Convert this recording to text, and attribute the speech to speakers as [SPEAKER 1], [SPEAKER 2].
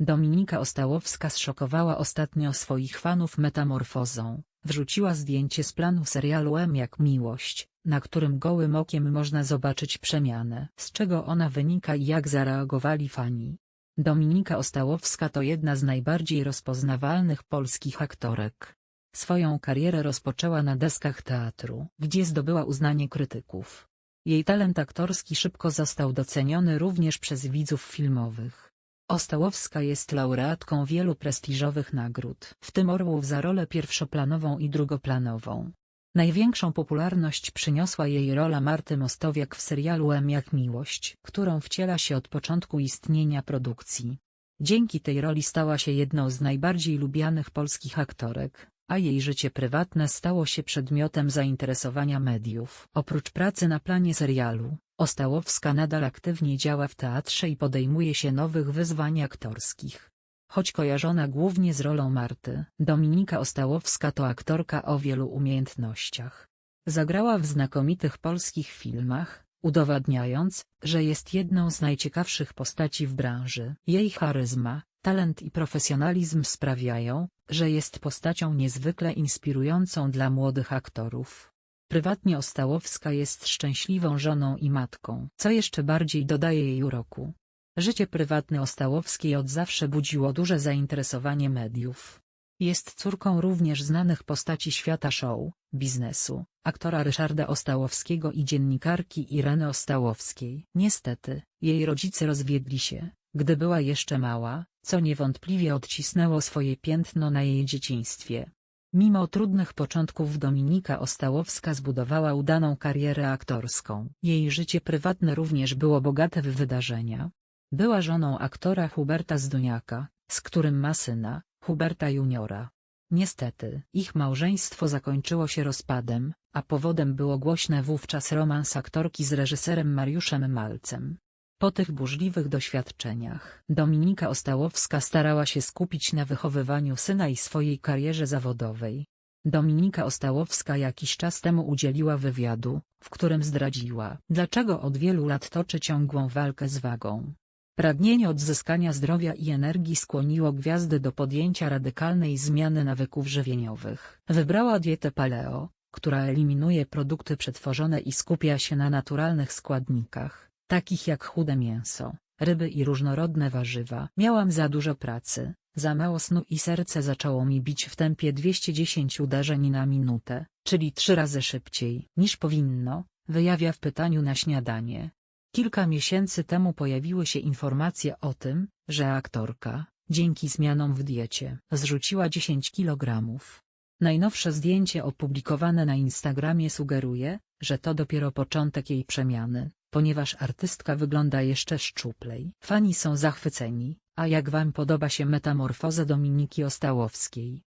[SPEAKER 1] Dominika Ostałowska zszokowała ostatnio swoich fanów metamorfozą. Wrzuciła zdjęcie z planu serialu M jak miłość, na którym gołym okiem można zobaczyć przemianę. Z czego ona wynika i jak zareagowali fani. Dominika Ostałowska to jedna z najbardziej rozpoznawalnych polskich aktorek. Swoją karierę rozpoczęła na deskach teatru, gdzie zdobyła uznanie krytyków. Jej talent aktorski szybko został doceniony również przez widzów filmowych. Ostałowska jest laureatką wielu prestiżowych nagród, w tym Orłów za rolę pierwszoplanową i drugoplanową. Największą popularność przyniosła jej rola Marty Mostowiak w serialu M jak miłość, którą wciela się od początku istnienia produkcji. Dzięki tej roli stała się jedną z najbardziej lubianych polskich aktorek, a jej życie prywatne stało się przedmiotem zainteresowania mediów. Oprócz pracy na planie serialu, Ostałowska nadal aktywnie działa w teatrze i podejmuje się nowych wyzwań aktorskich. Choć kojarzona głównie z rolą Marty, Dominika Ostałowska to aktorka o wielu umiejętnościach. Zagrała w znakomitych polskich filmach, udowadniając, że jest jedną z najciekawszych postaci w branży. Jej charyzma, talent i profesjonalizm sprawiają, że jest postacią niezwykle inspirującą dla młodych aktorów. Prywatnie Ostałowska jest szczęśliwą żoną i matką, co jeszcze bardziej dodaje jej uroku. Życie prywatne Ostałowskiej od zawsze budziło duże zainteresowanie mediów. Jest córką również znanych postaci świata show, biznesu, aktora Ryszarda Ostałowskiego i dziennikarki Ireny Ostałowskiej. Niestety, jej rodzice rozwiedli się, gdy była jeszcze mała, co niewątpliwie odcisnęło swoje piętno na jej dzieciństwie. Mimo trudnych początków Dominika Ostałowska zbudowała udaną karierę aktorską. Jej życie prywatne również było bogate w wydarzenia. Była żoną aktora Huberta Zduniaka, z którym ma syna, Huberta Juniora. Niestety, ich małżeństwo zakończyło się rozpadem, a powodem było głośne wówczas romans aktorki z reżyserem Mariuszem Malcem. Po tych burzliwych doświadczeniach, Dominika Ostałowska starała się skupić na wychowywaniu syna i swojej karierze zawodowej. Dominika Ostałowska jakiś czas temu udzieliła wywiadu, w którym zdradziła, dlaczego od wielu lat toczy ciągłą walkę z wagą. Pragnienie odzyskania zdrowia i energii skłoniło gwiazdy do podjęcia radykalnej zmiany nawyków żywieniowych. Wybrała dietę paleo, która eliminuje produkty przetworzone i skupia się na naturalnych składnikach, takich jak chude mięso, ryby i różnorodne warzywa. Miałam za dużo pracy, za mało snu i serce zaczęło mi bić w tempie 210 uderzeń na minutę, czyli trzy razy szybciej niż powinno, wyjawia w pytaniu na śniadanie. Kilka miesięcy temu pojawiły się informacje o tym, że aktorka, dzięki zmianom w diecie, zrzuciła 10 kg. Najnowsze zdjęcie opublikowane na Instagramie sugeruje, że to dopiero początek jej przemiany, ponieważ artystka wygląda jeszcze szczuplej. Fani są zachwyceni, a jak wam podoba się metamorfoza Dominiki Ostałowskiej?